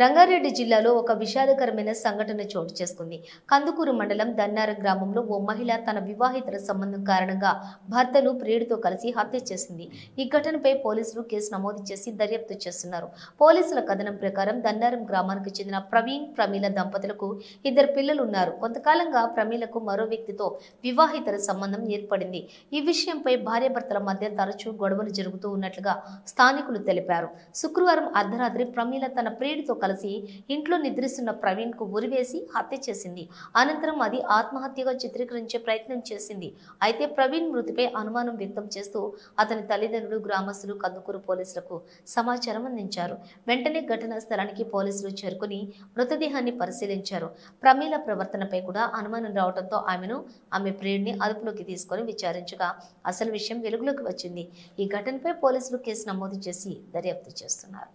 రంగారెడ్డి జిల్లాలో ఒక విషాదకరమైన సంఘటన చోటు చేసుకుంది. కందుకూరు మండలం దన్నార గ్రామంలో ఓ మహిళ తన వివాహితర సంబంధం కారణంగా భర్తను ప్రియుడితో కలిసి హత్య చేసింది. ఈ ఘటనపై పోలీసులు కేసు నమోదు చేసి దర్యాప్తు చేస్తున్నారు. పోలీసుల కథనం ప్రకారం దన్నారం గ్రామానికి చెందిన ప్రవీణ్ ప్రమీల దంపతులకు ఇద్దరు పిల్లలు ఉన్నారు. కొంతకాలంగా ప్రమీలకు మరో వ్యక్తితో వివాహితర సంబంధం ఏర్పడింది. ఈ విషయంపై భార్యాభర్తల మధ్య తరచూ గొడవలు జరుగుతూ ఉన్నట్లుగా స్థానికులు తెలిపారు. శుక్రవారం అర్ధరాత్రి ప్రమీల తన ప్రియుడితో కలిసి ఇంట్లో నిద్రిస్తున్న ప్రవీణ్కు ఉరివేసి హత్య చేసింది. అనంతరం అది ఆత్మహత్యగా చిత్రీకరించే ప్రయత్నం చేసింది. అయితే ప్రవీణ్ మృతిపై అనుమానం వ్యక్తం చేస్తూ అతని తల్లిదండ్రులు గ్రామస్తులు కందుకూరు పోలీసులకు సమాచారం అందించారు. వెంటనే ఘటనా స్థలానికి పోలీసులు చేరుకుని మృతదేహాన్ని పరిశీలించారు. ప్రమీల ప్రవర్తనపై కూడా అనుమానం రావడంతో ఆమెను ఆమె ప్రియుడిని అదుపులోకి తీసుకొని విచారించగా అసలు విషయం వెలుగులోకి వచ్చింది. ఈ ఘటనపై పోలీసులు కేసు నమోదు చేసి దర్యాప్తు చేస్తున్నారు.